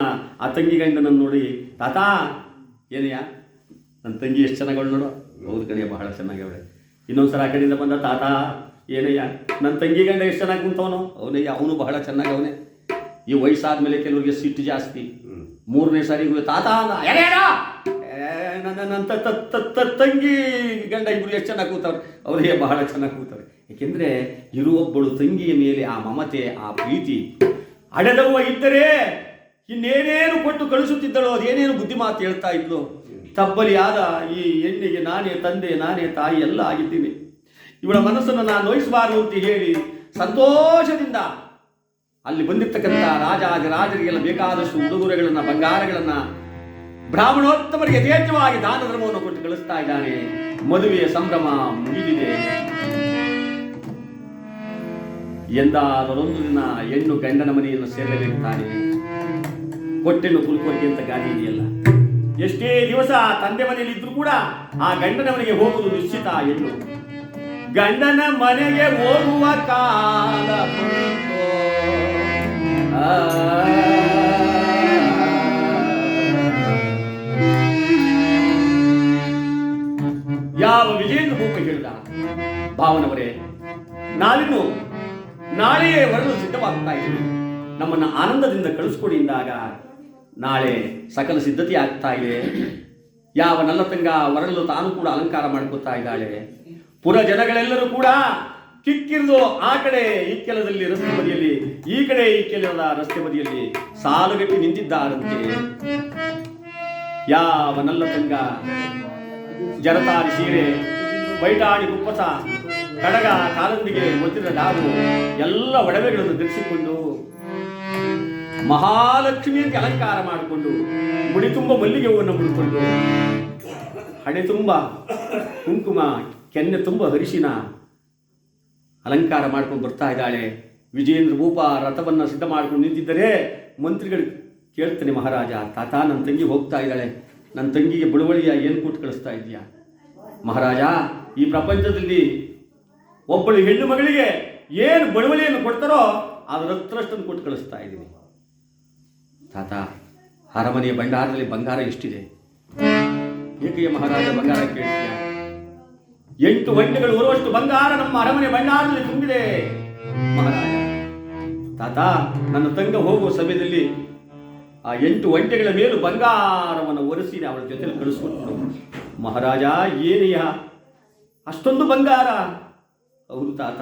ಆ ತಂಗಿ ಗಂಡನನ್ನು ನೋಡಿ ತಾತ ಏನಯ್ಯ ನನ್ನ ತಂಗಿ ಎಷ್ಟು ಚೆನ್ನಾಗಿ ನೋಡು. ಹೌದು ಕಣಿಯ ಬಹಳ ಚೆನ್ನಾಗವಳೆ ಇನ್ನೊಂದ್ಸಲ ಆ ಕಡೆಯಿಂದ ಬಂದ ತಾತ ಏನಯ್ಯ ನನ್ನ ತಂಗಿ ಗಂಡ ಎಷ್ಟು ಚೆನ್ನಾಗಿ ಕುಂತವನು ಅವನಯ್ಯ ಅವನು ಬಹಳ ಚೆನ್ನಾಗವನೆ ಈ ವಯಸ್ಸಾದ್ಮೇಲೆ ಕೆಲವರಿಗೆ ಸಿಟ್ಟು ಜಾಸ್ತಿ. ಮೂರನೇ ಸಾರಿ ತಾತ ಅಂದ "ಏನೇನೋ? ಏ, ನನ್ನ ತಂಗಿ ಗಂಡ ಇಬ್ಬರು ಎಷ್ಟು ಚೆನ್ನಾಗಿ ಕೂತವ್ರೆ? ಅವರಿಗೆ ಬಹಳ ಚೆನ್ನಾಗಿ ಕೂತವ್ರೆ. ಏಕೆಂದ್ರೆ ಇರುವೊಬ್ಬಳು ತಂಗಿಯ ಮೇಲೆ ಆ ಮಮತೆ ಆ ಪ್ರೀತಿ ಅಡೆದವ್ವ ಇದ್ದರೆ ಇನ್ನೇನೇನು ಕೊಟ್ಟು ಕಳಿಸುತ್ತಿದ್ದಳೋ ಅದೇನೇನು ಬುದ್ಧಿ ಮಾತು ಹೇಳ್ತಾ ಇದ್ಲು? ತಬ್ಬಲಿಯಾದ ಈ ಹೆಣ್ಣಿಗೆ ನಾನೇ ತಂದೆ, ನಾನೇ ತಾಯಿ ಎಲ್ಲ ಆಗಿದ್ದೀನಿ. ಇವಳ ಮನಸ್ಸನ್ನು ನಾನು ನೋಯಿಸಬಾರದು ಅಂತ ಹೇಳಿ ಸಂತೋಷದಿಂದ ಅಲ್ಲಿ ಬಂದಿರ್ತಕ್ಕಂಥ ರಾಜ, ರಾಜರಿಗೆಲ್ಲ ಬೇಕಾದಷ್ಟು ಉಡುಗೊರೆಗಳನ್ನ, ಬಂಗಾರಗಳನ್ನ ಬ್ರಾಹ್ಮಣೋತ್ತಮರಿಗೆ ಯಥೇಚ್ಛವಾಗಿ ದಾನ ಧರ್ಮವನ್ನು ಕೊಟ್ಟು ಕಳಿಸ್ತಾ ಇದ್ದಾನೆ. ಮದುವೆಯ ಸಂಭ್ರಮ ಮುಗಿದಿದೆ. ಎಂದಾದರೊಂದು ದಿನ ಹೆಣ್ಣು ಗಂಡನ ಮನೆಯನ್ನು ಸೇರಲೇಬೇಕು ತಾನೆ ಕೊಟ್ಟೆನ್ನು ಕುಲ್ಕೋರಿಗೆ ಅಂತ ಗಾದೆ ಇದೆಯಲ್ಲ ಎಷ್ಟೇ ದಿವಸ ತಂದೆ ಮನೆಯಲ್ಲಿ ಇದ್ರು ಕೂಡ ಆ ಗಂಡನ ಮನೆಗೆ ಹೋಗುವುದು ನಿಶ್ಚಿತ ಎಂದು ಗಂಡನ ಮನೆಗೆ ಹೋಗುವ ಕಾಲ. ಆ. ಯಾವ ವಿಜೇಂದ್ರ ಭೂಪ ಹೇಳಿದ ಭಾವನವರೇ, ನಾವಿನ್ನು ನಾಳೆಯೇ ಹೊರಲು ಸಿದ್ಧವಾಗ್ತಾ ಇದ್ದೀವಿ ನಮ್ಮನ್ನು ಆನಂದದಿಂದ ಕಳಿಸ್ಕೊಡಿ ಎಂದಾಗ ನಾಳೆ ಸಕಲ ಸಿದ್ಧತೆ ಆಗ್ತಾ ಇದೆ. ಯಾವ ನನ್ನ ತಂಗ ವರಲು ತಾನು ಕೂಡ ಅಲಂಕಾರ ಮಾಡ್ಕೊತಾ ಇದ್ದಾಳೆ. ಪುರ ಜನಗಳೆಲ್ಲರೂ ಕೂಡ ಕಿಕ್ಕಿರಿದು ಆ ಕಡೆ ಈ ಕೆಲದಲ್ಲಿ ರಸ್ತೆ ಬದಿಯಲ್ಲಿ, ಈ ಕಡೆ ಈ ಕೆಲದ ರಸ್ತೆ ಬದಿಯಲ್ಲಿ ಸಾಲುಗಟ್ಟಿ ನಿಂತಿದ್ದಾರಂತೆ. ಯಾವ ನಲ್ಲತಂಗ ಜರತಾರಿ ಸೀರೆ ಬೈಟಾಡಿ ಕುಪ್ಪಸ, ಕಡಗ ಕಾಲಂದಿಗೆ ಮುದ್ರಿದ ಡಾಬು ಎಲ್ಲ ಒಡವೆಗಳನ್ನು ಧರಿಸಿಕೊಂಡು ಮಹಾಲಕ್ಷ್ಮಿಯಂತೆ ಅಲಂಕಾರ ಮಾಡಿಕೊಂಡು ಮುಡಿ ತುಂಬ ಮಲ್ಲಿಗೆ ಹೂವನ್ನು ಮುಡಿಕೊಂಡು ಹಣೆ ತುಂಬ ಕುಂಕುಮ, ಕೆನ್ನೆ ತುಂಬ ಹರಿಶಿನ ಅಲಂಕಾರ ಮಾಡ್ಕೊಂಡು ಬರ್ತಾ ಇದ್ದಾಳೆ. ವಿಜೇಂದ್ರ ಭೂಪ ರಥವನ್ನು ಸಿದ್ಧ ಮಾಡ್ಕೊಂಡು ನಿಂತಿದ್ದರೆ ಮಂತ್ರಿಗಳು ಕೇಳ್ತಾನೆ, ಮಹಾರಾಜ, ತಾತ ನನ್ನ ತಂಗಿ ಹೋಗ್ತಾ ಇದ್ದಾಳೆ. ನನ್ನ ತಂಗಿಗೆ ಬಳುವಳಿಯ ಏನು ಕೊಟ್ಟು ಕಳಿಸ್ತಾ ಇದೆಯಾ ಮಹಾರಾಜ, ಈ ಪ್ರಪಂಚದಲ್ಲಿ ಒಬ್ಬಳು ಹೆಣ್ಣು ಮಗಳಿಗೆ ಏನು ಬಳುವಳಿಯನ್ನು ಕೊಡ್ತಾರೋ ಅದರ ಹತ್ರಷ್ಟನ್ನು ಕೊಟ್ಟು ಕಳಿಸ್ತಾ ಇದ್ದೀನಿ. ತಾತ, ಅರಮನೆಯ ಭಂಡಾರದಲ್ಲಿ ಬಂಗಾರ ಎಷ್ಟಿದೆ? ಏಕೆಯ ಮಹಾರಾಜ ಬಂಗಾರ ಕೇಳಿದ್ಯಾ ಎಂಟು ಗಂಟೆಗಳು ಬರುವಷ್ಟು ಬಂಗಾರ ನಮ್ಮ ಅರಮನೆ ಭಂಡಾರದಲ್ಲಿ ತುಂಬಿದೆ. ಮಹಾರಾಜ, ತಾತ, ನನ್ನ ತಂಗ ಹೋಗುವ ಸಮಯದಲ್ಲಿ ಆ ಎಂಟು ಒಂಟೆಗಳ ಮೇಲೂ ಬಂಗಾರವನ್ನು ಒರೆಸಿ ಅವಳ ಜೊತೆಲಿ ಕಳಿಸ್ಕೊಂಡು ಮಹಾರಾಜ, ಏನೆಯ? ಅಷ್ಟೊಂದು ಬಂಗಾರ? ಅವರು ತಾತ,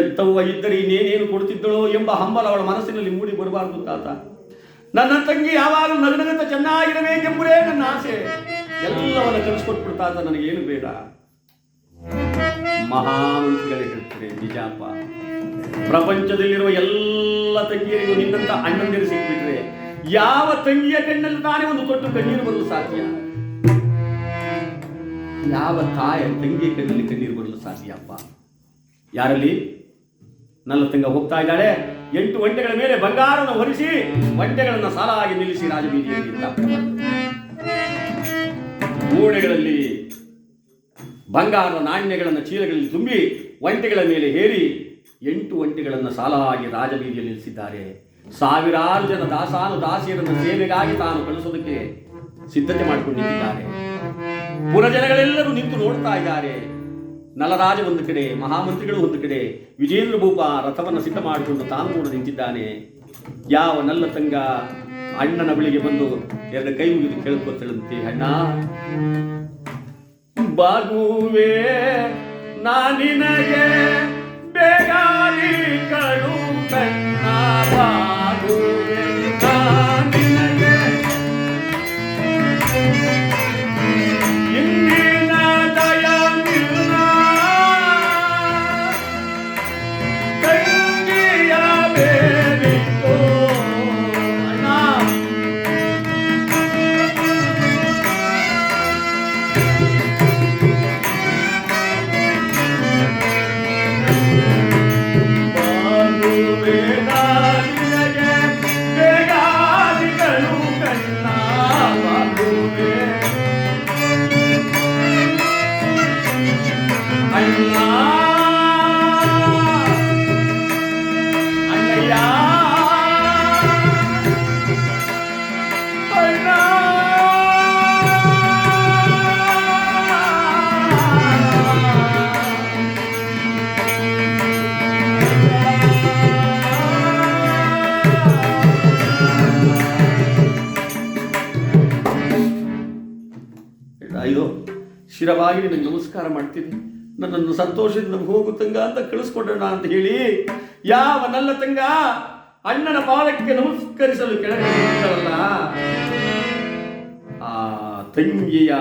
ಎತ್ತವ್ವ ಇದ್ದರೆ ಇನ್ನೇನೇನು ಕೊಡ್ತಿದ್ದಳೋ ಎಂಬ ಹಂಬಲ ಅವಳ ಮನಸ್ಸಿನಲ್ಲಿ ಮೂಡಿ ಬರಬಾರದು ತಾತ. ನನ್ನ ತಂಗಿ ಯಾವಾಗಲೂ ನಗನಗತ ಚೆನ್ನಾಗಿರಬೇಕೆಂಬುದೇ ನನ್ನ ಆಸೆ. ಎಲ್ಲವನ್ನ ಕಲಿಸ್ಕೊಟ್ಬಿಡ್ತಾ ಅಂತ ನನಗೇನು ಬೇಡ. ಮಹಾಮಂತ್ರಿಗಳೇ ಹೇಳ್ತಾರೆ ನಿಜಾಪ ಪ್ರಪಂಚದಲ್ಲಿರುವ ಎಲ್ಲ ತಂಗಿಯರಿಗೂ ನಿನ್ನಂತ ಅಣ್ಣಂದಿರು ಸಿಕ್ಬಿಟ್ರೆ ಯಾವ ತಂಗಿಯ ಕಣ್ಣಲ್ಲಿ ತಾನೇ ಒಂದು ತೊಟ್ಟು ಕಣ್ಣೀರು ಬರಲು ಸಾಧ್ಯ? ಯಾವ ತಾಯ ತಂಗಿಯ ಕಣ್ಣಲ್ಲಿ ಕಣ್ಣೀರು ಬರಲು ಸಾಧ್ಯ ಅಪ್ಪ? ಯಾರಲ್ಲಿ? ನನ್ನ ತಂಗ ಹೋಗ್ತಾ ಇದ್ದಾಳೆ. ಎಂಟು ಒಂಟೆಗಳ ಮೇಲೆ ಬಂಗಾರನ ಹೊರಿಸಿ ಒಂಟೆಗಳನ್ನು ಸಾಲಾಗಿ ನಿಲ್ಲಿಸಿ ರಾಜಬೀದಿಯಲ್ಲಿ ಗೋಡೆಗಳಲ್ಲಿ ಬಂಗಾರದ ನಾಣ್ಯಗಳನ್ನು ಚೀಲಗಳಲ್ಲಿ ತುಂಬಿ ಒಂಟೆಗಳ ಮೇಲೆ ಹೇರಿ ಎಂಟು ಒಂಟೆಗಳನ್ನು ಸಾಲಾಗಿ ರಾಜಬೀದಿಯಲ್ಲಿ ನಿಲ್ಲಿಸಿದ್ದಾರೆ. ಸಾವಿರಾರು ಜನ ದಾಸಾನು ದಾಸಿಯರನ್ನು ಸೇವೆಗಾಗಿ ತಾನು ಕಳಿಸೋದಕ್ಕೆ ಸಿದ್ಧತೆ ಮಾಡಿಕೊಂಡಿದ್ದಾರೆ. ಪುರಜನಗಳೆಲ್ಲರೂ ನಿಂತು ನೋಡ್ತಾ ಇದ್ದಾರೆ. ನಲರಾಜ ಒಂದು ಕಡೆ, ಮಹಾಮಂತ್ರಿಗಳು ಒಂದು ಕಡೆ, ವಿಜೇಂದ್ರ ಭೂಪ ರಥವನ್ನು ಸಿದ್ಧ ಮಾಡಿಕೊಂಡು ತಾನು ಕೂಡ ನಿಂತಿದ್ದಾನೆ. ಯಾವ ನಲ್ಲ ತಂಗ ಅಣ್ಣನ ಬಳಿಗೆ ಬಂದು ಎರಡು ಕೈ ಮುಗಿದು ಕೇಳ್ಕೊತಳಂತೆ ಅಣ್ಣ ಬಾಗುವೆ ನಾನಿನಗೆ ಬೇಗಾಲಿ ಕಣ್ಣ ಶಿರವಾಗಿ ನಿನಗೆ ನಮಸ್ಕಾರ ಮಾಡ್ತೀನಿ ನನ್ನನ್ನು ಸಂತೋಷದಿಂದ ಹೋಗು ತಂಗ ಅಂತ ಕಳಿಸ್ಕೊಡೋಣ ಅಂತ ಹೇಳಿ ಯಾವ ನಲ್ಲ ತಂಗ ಅಣ್ಣನ ಪಾದಕ್ಕೆ ನಮಸ್ಕರಿಸಲು ಕೆಳಗೆ ಆ ತಂಗಿಯ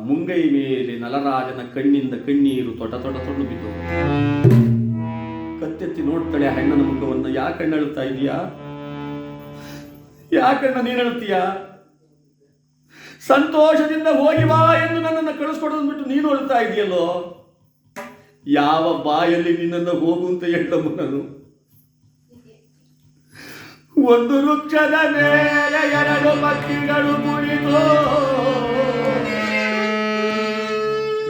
ಮುಂಗೈ ಮೇಲೆ ನಲರಾಜನ ಕಣ್ಣಿಂದ ಕಣ್ಣೀರು ತೊಟ ತೊಟ ತೊಟ್ಟು ಬಿದ್ದು ಕತ್ತೆತ್ತಿ ನೋಡ್ತಾಳೆ ಹೆಣ್ಣನ ಮುಖವನ್ನು. ಯಾಕಣ್ಣ ಅಳುತ್ತಾ ಇದೀಯಾ? ಯಾಕಣ್ಣ ನೀನು ಅಳ್ತೀಯಾ ಸಂತೋಷದಿಂದ ಹೋಗಿ ಬಾ ಎಂದು ನನ್ನನ್ನು ಕಳಿಸ್ಕೊಡೋದು ಬಿಟ್ಟು ನೀನು ಹೇಳ್ತಾ ಇದೆಯಲ್ಲೋ? ಯಾವ ಬಾಯಲ್ಲಿ ನಿನ್ನನ್ನು ಹೋಗು ಅಂತ ಹೇಳಮ್ಮ ನಾನು? ಒಂದು ವೃಕ್ಷದ ಮೇಲೆ ಎರಡು ಪಕ್ಷಿಗಳು ಕುಳಿತು.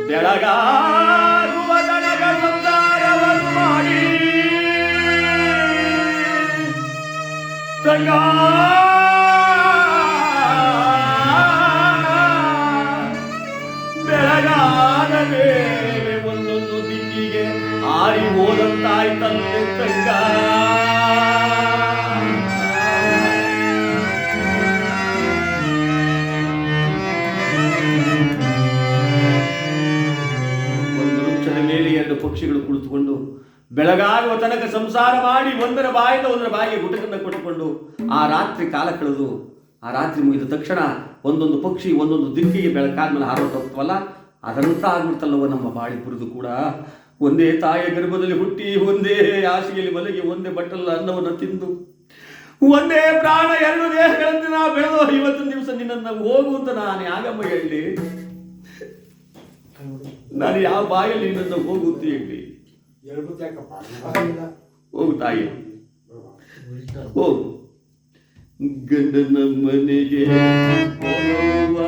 ಬೆಳಗಾಗುವ ಸಂಸಾರವನ್ನು ಮಾಡಿ. ತಂಗ ಮೇಲೆ ಒಂದೊಂದು ದಿಕ್ಕಿಗೆ ಆರಿ ಹೋದಂತಾಯ್ತಂತೆ ತಂಗ ಒಂದು ವೃಕ್ಷದ ಮೇಲೆ ಎರಡು ಪಕ್ಷಿಗಳು ಕುಳಿತುಕೊಂಡು ಬೆಳಗಾಗುವ ತನಕ ಸಂಸಾರ ಮಾಡಿ ಒಂದರ ಬಾಯಿಂದ ಒಂದರ ಬಾಯಿಗೆ ಗುಟಕನ್ನು ಕೊಟ್ಟುಕೊಂಡು ಆ ರಾತ್ರಿ ಕಾಲ ಕಳೆದು ಆ ರಾತ್ರಿ ಮುಗಿದ ತಕ್ಷಣ ಒಂದೊಂದು ಪಕ್ಷಿ ಒಂದೊಂದು ದಿಕ್ಕಿಗೆ ಬೆಳಕಾದ್ಮೇಲೆ ಹಾರೋದು ಹೋಗ್ತವಲ್ಲ ಅದಂತ ಆಗ್ಬಿಡ್ತಲ್ಲವ ನಮ್ಮ ಬಾಳಿ ಬುರಿದು ಕೂಡ. ಒಂದೇ ತಾಯಿಯ ಗರ್ಭದಲ್ಲಿ ಹುಟ್ಟಿ ಒಂದೇ ಹಾಸಿಗೆಯಲ್ಲಿ ಮಲಗಿ ಒಂದೇ ಬಟ್ಟಲ ಅನ್ನವನ್ನು ತಿಂದು, ಒಂದೇ ಪ್ರಾಣ ಎರಡು ದೇಹಗಳಂತೆ ನಾವು ಬೆಳೆದು ಐವತ್ತೊಂದು ದಿವಸ ನಿನ್ನನ್ನು ಹೋಗು ಅಂತ ನಾನು ಯಾಗಮ್ಮ ಹೇಳಿ. ನಾನು ಯಾವ ಬಾಯಲ್ಲಿ ನಿನ್ನನ್ನು ಹೋಗು ಅಂತ ಹೇಳಿ. ಹೋಗು ತಾಯಿ. ಹೋಗು. ಗಂಡನ ಮನೆಗೆ ಹೋಗುವ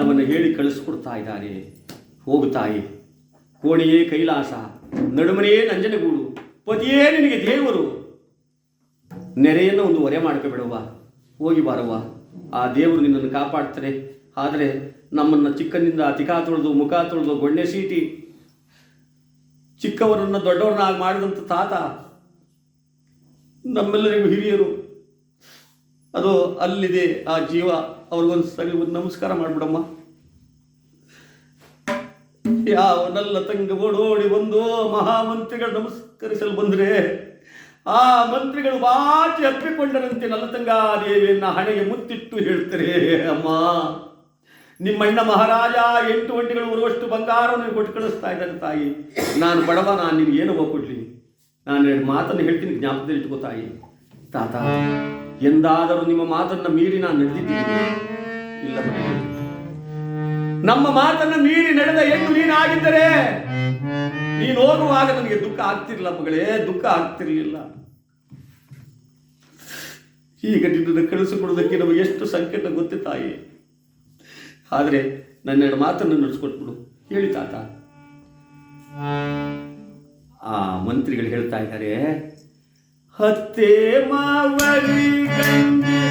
ಬುದ್ಧಿವಾದವನ್ನು ಹೇಳಿ ಕಳಿಸ್ಕೊಡ್ತಾ ಇದ್ದಾರೆ ಹೋಗುತ್ತಾಯಿ ತಾಯಿ. ಕೋಣೆಯೇ ಕೈಲಾಸ, ನಡುಮನೆಯೇ ನಂಜನಗೂಡು, ಪತಿಯೇ ನಿನಗೆ ದೇವರು. ನೆರೆಯನ್ನು ಒಂದು ಹೊರೆ ಮಾಡ್ಕೋಬೇಡವ್ವ. ಹೋಗಿ ಬಾರವ್ವ. ಆ ದೇವರು ನಿನ್ನನ್ನು ಕಾಪಾಡ್ತಾರೆ ಆದರೆ ನಮ್ಮನ್ನು ಚಿಕ್ಕನಿಂದ ತಿಕಾ ತೊಳೆದು, ಮುಖ ತೊಳೆದು, ಗೊಣ್ಣೆ ಸೀಟಿ, ಚಿಕ್ಕವರನ್ನು ದೊಡ್ಡವರನ್ನಾಗಿ ಮಾಡಿದಂಥ ತಾತ ನಮ್ಮೆಲ್ಲರಿಗೂ ಹಿರಿಯರು. ಅದು ಅಲ್ಲಿದೆ ಆ ಜೀವ. ಅವ್ರಿಗೊಂದು ಸರಿ ಒಂದು ನಮಸ್ಕಾರ ಮಾಡ್ಬಿಡಮ್ಮ. ಯಾವನಲ್ಲ ತಂಗ ಓಡೋಡಿ ಬಂದು ಮಹಾಮಂತ್ರಿಗಳು ನಮಸ್ಕರಿಸಲು ಬಂದ್ರೆ ಆ ಮಂತ್ರಿಗಳು ಬಾಚಿ ಅಪ್ಪಿಕೊಂಡರಂತೆ ನಲ್ಲತಂಗಾದೇವಿಯನ್ನ ಹಣೆಗೆ ಮುತ್ತಿಟ್ಟು ಹೇಳ್ತಾರೆ, ಅಮ್ಮ. ನಿಮ್ಮಣ್ಣ ಮಹಾರಾಜ ಎಂಟು ಒಂಟಿಗಳು ಬರುವಷ್ಟು ಬಂಗಾರವನ್ನು ಕೊಟ್ಟು ಕಳಿಸ್ತಾ ಇದ್ದಾನೆ ತಾಯಿ. ನಾನು ಬಡವ, ನಾನು ನಿನ್ಗೆ ಏನು ಹೋಗ್ಬಿಡ್ಲಿ ನಾನು ಎರಡು ಮಾತನ್ನು ಹೇಳ್ತೀನಿ, ಜ್ಞಾಪಕದಲ್ಲಿ ಇಟ್ಕೋ ತಾಯಿ. ತಾತ. ಎಂದಾದರೂ ನಿಮ್ಮ ಮಾತನ್ನ ಮೀರಿ ನಾನು ನಡೆದಿದ್ದೀನಿ? ಇಲ್ಲ ನಮ್ಮ ಮಾತನ್ನು ಮೀರಿ ನಡೆದ ಹೆಣ್ಣು ನೀನಾಗಿದ್ದರೆ ನೀನು ಹೋಗುವಾಗ ನನಗೆ ದುಃಖ ಆಗ್ತಿರ್ಲಿಲ್ಲ ಮಗಳೇ, ದುಃಖ ಆಗ್ತಿರ್ಲಿಲ್ಲ. ಈಗ ನಿನ್ನನ್ನು ಕಳಿಸಿಕೊಡೋದಕ್ಕೆ ನಮಗೆ ಎಷ್ಟು ಸಂಕಟ ಗೊತ್ತೆ ತಾಯಿ. ಆದರೆ ನನ್ನೆರಡು ಮಾತನ್ನು ನಡೆಸ್ಕೊಟ್ಬಿಡು. ಹೇಳಿ ತಾತ. ಆ ಮಂತ್ರಿಗಳು ಹೇಳ್ತಾ ಇದ್ದಾರೆ ಹತ್ತೆ ಮಾವರಿ ಗಂಗೆ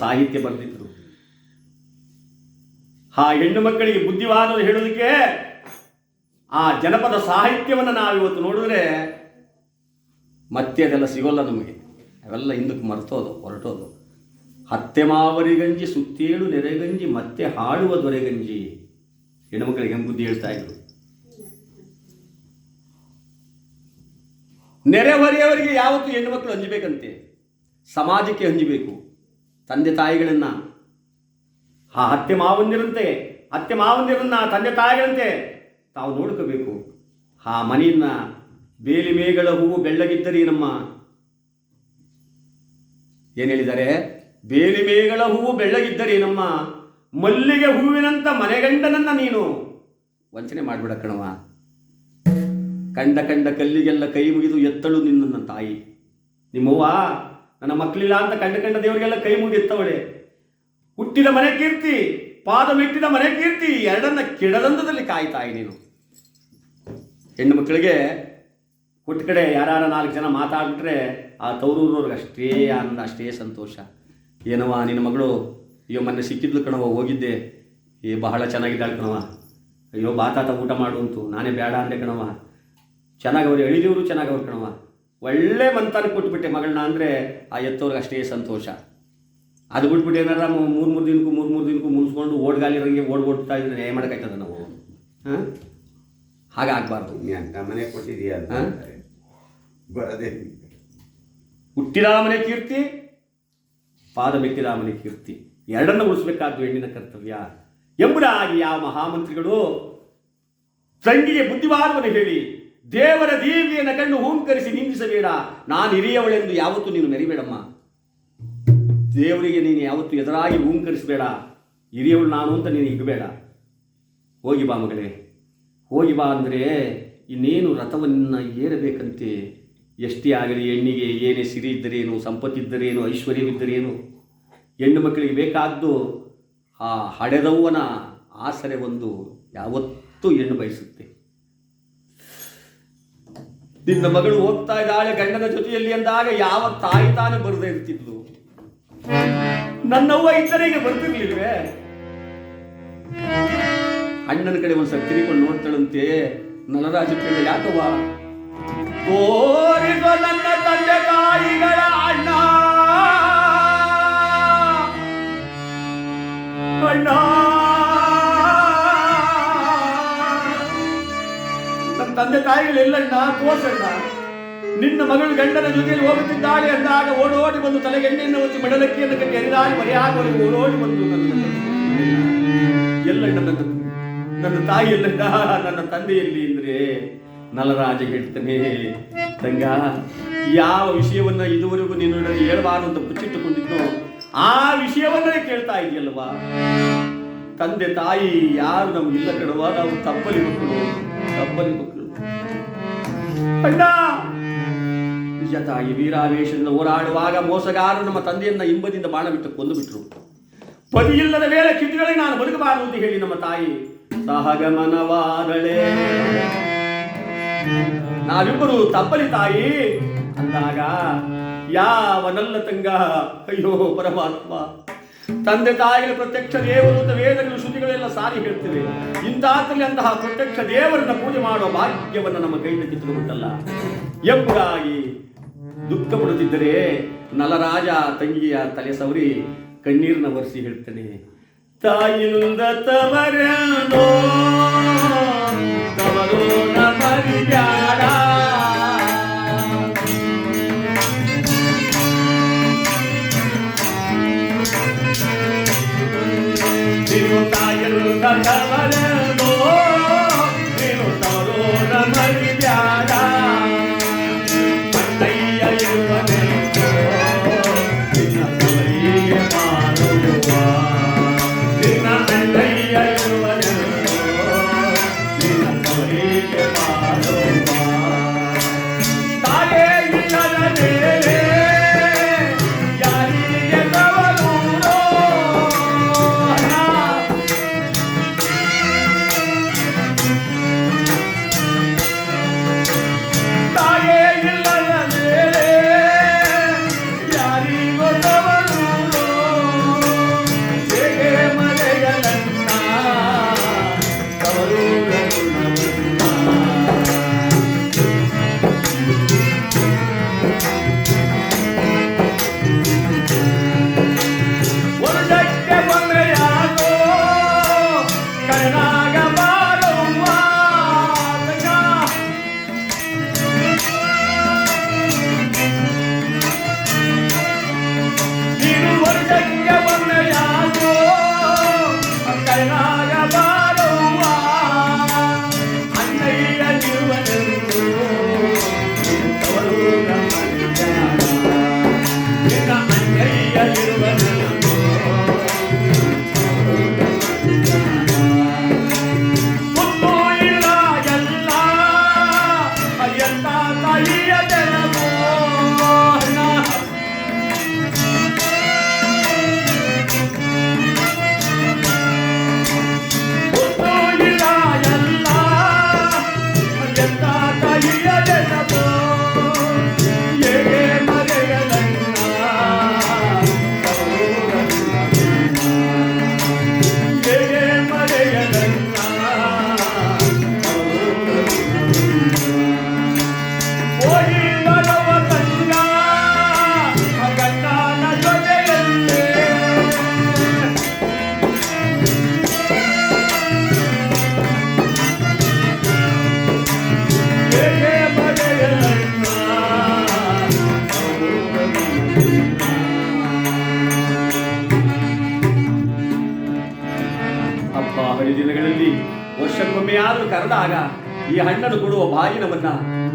ಸಾಹಿತ್ಯ ಬರೆದಿದ್ರು ಆ ಹೆಣ್ಣು ಮಕ್ಕಳಿಗೆ ಬುದ್ಧಿವಾದ ಹೇಳೋದಕ್ಕೆ ಆ ಜನಪದ ಸಾಹಿತ್ಯವನ್ನು ನಾವಿವತ್ತು ನೋಡಿದ್ರೆ ಮತ್ತೆ ಅದೆಲ್ಲ ಸಿಗೋಲ್ಲ ನಮಗೆ. ಅವೆಲ್ಲ ಹಿಂದಕ್ಕೆ ಮರ್ತೋದು, ಹೊರಟೋದು. ಹತ್ತೆ ಮಾವರಿಗಂಜಿ ಸುತ್ತೇಳು ನೆರೆಗಂಜಿ ಮತ್ತೆ ಹಾಡುವ ದೊರೆಗಂಜಿ ಹೆಣ್ಣುಮಕ್ಕಳಿಗೆ ಹೆಂಗೆ ಬುದ್ಧಿ ಹೇಳ್ತಾ ಇದ್ರು? ನೆರೆಹೊರೆಯವರಿಗೆ ಯಾವತ್ತೂ ಹೆಣ್ಣುಮಕ್ಕಳು ಹಂಚಬೇಕಂತೆ ಸಮಾಜಕ್ಕೆ ಹಂಜಬೇಕು ತಂದೆ ತಾಯಿಗಳನ್ನು ಆ ಅತ್ತೆ ಮಾವಂದಿರಂತೆ ಅತ್ತೆ ಮಾವಂದಿರನ್ನ ತಂದೆ ತಾಯಿಗಳಂತೆ ತಾವು ನೋಡ್ಕೋಬೇಕು. ಆ ಮನೆಯನ್ನು ಬೇಲಿ ಮೇಗಳ ಹೂವು ಬೆಳ್ಳಗಿದ್ದರಿ ನಮ್ಮ ಏನು ಹೇಳಿದ್ದಾರೆ? ಬೇಲಿ ಮೇಗಳ ಹೂವು ಬೆಳ್ಳಗಿದ್ದರಿ ನಮ್ಮ ಮಲ್ಲಿಗೆ ಹೂವಿನಂತ ಮನೆಗಂಡನನ್ನ ನೀನು. ವಂಚನೆ ಮಾಡಿಬಿಡ ಕಣವ ಕಂಡ ಕಂಡ ಕಲ್ಲಿಗೆಲ್ಲ ಕೈ ಮುಗಿದು ಎತ್ತಳು ನಿನ್ನ ತಾಯಿ. ನಿಮ್ಮವ್ವ ನನ್ನ ಮಕ್ಕಳಿಲ್ಲ ಅಂತ ಕಂಡ ಕಂಡ ದೇವರಿಗೆಲ್ಲ ಕೈ ಮುಗಿತ್ತವಳೆ ಹುಟ್ಟಿದ ಮನೆ ಕೀರ್ತಿ, ಪಾದ ಮೆಟ್ಟಿದ ಮನೆ ಕೀರ್ತಿ, ಎರಡನ್ನ ಕೆಡದಂಧದಲ್ಲಿ ಕಾಯ್ತಾಯಿ ನೀನು. ಹೆಣ್ಣು ಮಕ್ಕಳಿಗೆ ಹುಟ್ಟ ಕಡೆ ಯಾರು ನಾಲ್ಕು ಜನ ಮಾತಾಡ್ಬಿಟ್ರೆ ಆ ತವರೂರವ್ರಿಗೆ ಅಷ್ಟೇ ಆನಂದ, ಅಷ್ಟೇ ಸಂತೋಷ. ಏನವ ನಿನ್ನ ಮಗಳು, ಅಯ್ಯೋ, ಮೊನ್ನೆ ಸಿಕ್ಕಿದ್ಲು ಕಣವ ಹೋಗಿದ್ದೆ. ಏ, ಬಹಳ ಚೆನ್ನಾಗಿದ್ದಾಳೆ ಕಣವ ಅಯ್ಯೋ ಬಾತಾತ ಊಟ ಮಾಡು ಅಂತು. ನಾನೇ ಬೇಡ ಅಂದೆ ಕಣವ ಚೆನ್ನಾಗವ್ರು ಎಳಿದವರು ಚೆನ್ನಾಗವ್ರು ಕಣವ ಒಳ್ಳೆ ಮಂತಾನ ಕೊಟ್ಬಿಟ್ಟೆ ಮಗಳನ್ನ ಅಂದರೆ ಆ ಎತ್ತವ್ರಿಗೆ ಅಷ್ಟೇ ಸಂತೋಷ. ಅದು ಬಿಟ್ಬಿಟ್ಟು ಏನಾರ ಮೂರು ಮೂರು ದಿನಕ್ಕೂ ಮೂರು ಮೂರು ದಿನಕ್ಕೂ ಮುನ್ಸ್ಕೊಂಡು ಓಡ್ಗಾಲಿರೋಂಗೆ ಓಡ್ ಓಡ್ತಾ ಇದ್ರೆ ಏನು ಮಾಡೋಕ್ಕಾಯ್ತದ ನಾವು? ಹಾಂ? ಹಾಗಾಗಬಾರ್ದು. ಆಗಬಾರ್ದು ಮನೆ ಕೊಟ್ಟಿದೀಯ. ಬರದೇ. ಹುಟ್ಟಿರಾಮನೆ ಕೀರ್ತಿ ಪಾದ ಮೆಟ್ಟಿದ ಮನೆ ಕೀರ್ತಿ. ಎರಡನ್ನು ಉಳಿಸ್ಬೇಕಾದ್ದು ಹೆಣ್ಣಿನ ಕರ್ತವ್ಯ. ಎಂಬುದಾಗಿ ಯಾವ ಮಹಾಮಂತ್ರಿಗಳು ತಂಗಿಗೆ ಬುದ್ಧಿವಾದವನ್ನು ಹೇಳಿ ದೇವರ ದೇವಿಯನ್ನು ಕಂಡು ಹೂಂಕರಿಸಿ ನಿಂದಿಸಬೇಡ. ನಾನು ಹಿರಿಯವಳೆಂದು ಯಾವತ್ತೂ ನೀನು ಮೆರಿಬೇಡಮ್ಮ. ದೇವರಿಗೆ ನೀನು ಯಾವತ್ತೂ ಎದುರಾಗಿ ಹೂಂಕರಿಸಬೇಡ ಹಿರಿಯವಳು ನಾನು ಅಂತ ನೀನು ಇಗ್ಬೇಡ ಹೋಗಿ ಬಾ ಮಗಳೇ. ಹೋಗಿ ಬಾ ಅಂದರೆ ಇನ್ನೇನು ರಥವನ್ನು ಏರಬೇಕಂತೆ? ಎಷ್ಟೇ ಆಗಲಿ ಹೆಣ್ಣಿಗೆ ಏನೇ ಸಿರಿ ಇದ್ದರೇನು ಸಂಪತ್ತಿದ್ದರೇನು ಐಶ್ವರ್ಯವಿದ್ದರೇನು? ಹೆಣ್ಣು ಮಕ್ಕಳಿಗೆ ಬೇಕಾದ್ದು ಆ ಹಡೆದವ್ವನ ಆಸರೆ ಒಂದು ಯಾವತ್ತೂ ಹೆಣ್ಣು ಬಯಸುತ್ತೆ. ನಿನ್ನ ಮಗಳು ಹೋಗ್ತಾ ಇದ್ದಾಳೆ ಗಂಡನ ಜೊತೆಯಲ್ಲಿ ಅಂದಾಗ ಯಾವ ತಾಯಿ ತಾನೇ ಬರದೇ ಇರ್ತಿದ್ಲು ನನ್ನವ್ವ ಇತರೆಗೆ ಬರ್ತಿರ್ಲಿಲ್ವೇ? ಅಣ್ಣನ ಕಡೆ ಒಂದ್ಸಲ ತಿರುಗಿಕೊಂಡು ನೋಡ್ತಾಳಂತೆ ನಲರಾಜ ಕೇಳ ಯಾಕವ್ವ? ತಂದೆ ತಾಯಿಗಳೆಲ್ಲಣ್ಣ ಕೋಸಣ್ಣ ನಿನ್ನ ಮಗಳು ಗಂಡನ ಜೊತೆಯಲ್ಲಿ ಹೋಗುತ್ತಿದ್ದಾಳೆ ಅಂದಾಗ ಓಡೋಡಿ ಬಂದು ತಲೆಗೆಣ್ಣೆಯನ್ನು ಮಡಲಕ್ಕಿ ಮಡಲಕ್ಕಿಯನ್ನು ಕಟ್ಟಿ ಹರಿದಾಡಿ ಮರೆಯಾಗುವವರೆಗೆ ಓಡೋಡಿ ಬಂದು ನನ್ನ ಎಲ್ಲಣ್ಣ ನನ್ನ ನನ್ನ ತಾಯಿ ಎಲ್ಲಣ್ಣ ನನ್ನ ತಂದೆಯಲ್ಲಿ ಅಂದ್ರೆ ನಲರಾಜ ಹೇಳ್ತಾನೆ, ತಂಗ, ಯಾವ ವಿಷಯವನ್ನ ಇದುವರೆಗೂ ನೀನು ಹೇಳಬಾರದು ಅಂತ ಮುಚ್ಚಿಟ್ಟುಕೊಂಡಿದ್ದು ಆ ವಿಷಯವನ್ನೇ ಕೇಳ್ತಾ ಇದೆಯಲ್ವಾ? ತಂದೆ ತಾಯಿ ಯಾರು ನಮ್ಗಿಲ್ಲ ಕಡುವ ನಾವು ತಪ್ಪಲಿ ಮಕ್ಕಳು ತಪ್ಪಲಿ ಮಕ್ಕಳು. ಅಣ್ಣ! ನಿಜ ತಾಯಿ ವೀರಾವೇಶದಿಂದ ಹೋರಾಡುವಾಗ ಮೋಸಗಾರರು ನಮ್ಮ ತಂದೆಯನ್ನ ಹಿಂಬದಿಂದ ಬಾಣ ಬಿಟ್ಟು ಕೊಂದು ಪತಿ ಇಲ್ಲದ ವೇಳೆ ಕಿಟ್ಟಿಗಳಿಗೆ ನಾನು ಬದುಕಬಾರದು ಅಂತ ಹೇಳಿ ನಮ್ಮ ತಾಯಿ ಸಹಗಮನವಾದಳೆ ನಾವಿಬ್ಬರು ತಪ್ಪಲಿ ತಾಯಿ, ಅಂದಾಗ ಯಾವ ನಲ್ಲ ತಂಗ? ಅಯ್ಯೋ, ಪರಮಾತ್ಮ. ತಂದೆ ತಾಯಿಗಳ ಪ್ರತ್ಯಕ್ಷ ದೇವರು ಅಂತ ವೇದಗಳು, ಶ್ರುತಿಗಳೆಲ್ಲ ಸಾರಿ ಹೇಳ್ತಿವೆ. ಇಂತಾತಲ್ಲಿ ಅಂತಹ ಪ್ರತ್ಯಕ್ಷ ದೇವರನ್ನ ಪೂಜೆ ಮಾಡುವ ಭಾಗ್ಯವನ್ನ ನಮ್ಮ ಕೈಯಿಂದ ಕಿತ್ತುಕೊಂಡಲ್ಲ ಎಂಬುದಾಗಿ ದುಃಖ ಪಡುತ್ತಿದ್ದರೆ ನಲರಾಜ ತಂಗಿಯ ತಲೆ ಸವರಿ ಕಣ್ಣೀರನ್ನ ಒರೆಸಿ ಹೇಳ್ತಾನೆ. ತಾಯಿಯಿಂದ ತವರೋ ತವರು ಕರೆದಾಗ ಈ ಹಣ್ಣನ್ನು ಕೊಡುವ ಬಾಗಿನವನ್ನ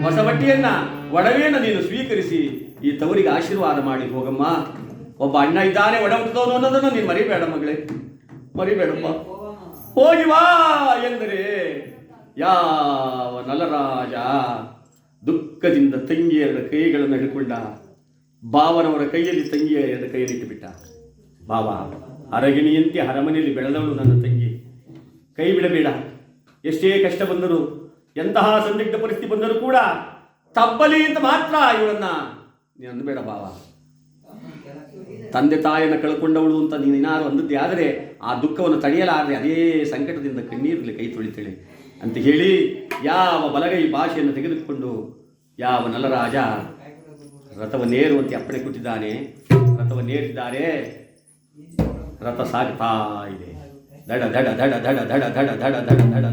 ಹೊಸ ಬಟ್ಟೆಯನ್ನ ಒಡವೆಯನ್ನ ನೀನು ಸ್ವೀಕರಿಸಿ ಈ ತವರಿಗೆ ಆಶೀರ್ವಾದ ಮಾಡಿ ಹೋಗಮ್ಮ. ಒಬ್ಬ ಅಣ್ಣ ಇದ್ದಾನೆ ಒಡ ಅನ್ನೋದನ್ನು ನೀನು ಮರಿಬೇಡ ಮಗಳೇ. ಮರಿಬೇಡಮ್ಮ. ಹೋಗಿ ಬಾ ಎಂದರೆ ಯಾವ ನಲರಾಜ? ದುಃಖದಿಂದ ತಂಗಿಯರ ಕೈಗಳನ್ನು ಹಿಡ್ಕೊಂಡ ಬಾವನವರ ಕೈಯಲ್ಲಿ ತಂಗಿಯ ಎರಡು ಕೈಯನ್ನಿಟ್ಟು ಬಿಟ್ಟ ಬಾಬಾ, ಅರಗಿಣಿಯಂತೆ ಅರಮನೆಯಲ್ಲಿ ಬೆಳೆದವಳು ನನ್ನ ತಂಗಿ. ಕೈ ಬಿಡಬೇಡ. ಎಷ್ಟೇ ಕಷ್ಟ ಬಂದರೂ, ಎಂತಹ ಸಂದಿಗ್ಧ ಪರಿಸ್ಥಿತಿ ಬಂದರೂ ಕೂಡ ತಪ್ಪಲಿ ಅಂತ ಮಾತ್ರ ಇವಳನ್ನ ನೀನು ಅಂದಬೇಡ ಭಾವ ತಂದೆ ತಾಯಿಯನ್ನು ಕಳ್ಕೊಂಡವಳು ಅಂತ ನೀನು ಏನಾದ್ರು ಅಂದದ್ದೇ ಆದರೆ ಆ ದುಃಖವನ್ನು ತಡೆಯಲಾರದೆ ಅದೇ ಸಂಕಟದಿಂದ ಕಣ್ಣೀರಲ್ಲಿ ಕೈ ತೊಳಿತಾಳೆ ಅಂತ ಹೇಳಿ ಯಾವ ಬಲಗೈ ಭಾಷೆಯನ್ನು ತೆಗೆದುಕೊಂಡು ಯಾವ ನಲರಾಜ ರಥವನ್ನೇರುವಂತೆ ಅಪ್ಪಣೆ ಕೊಟ್ಟಿದ್ದಾನೆ. ರಥವನ್ನೇರಿದ್ದಾರೆ ರಥ ಸಾಗ್ತಾ ಇದೆ. ದಡ ದಡ ದಡ ದಡ ದಡ ದಡ ದಡ ದಡ ದಡ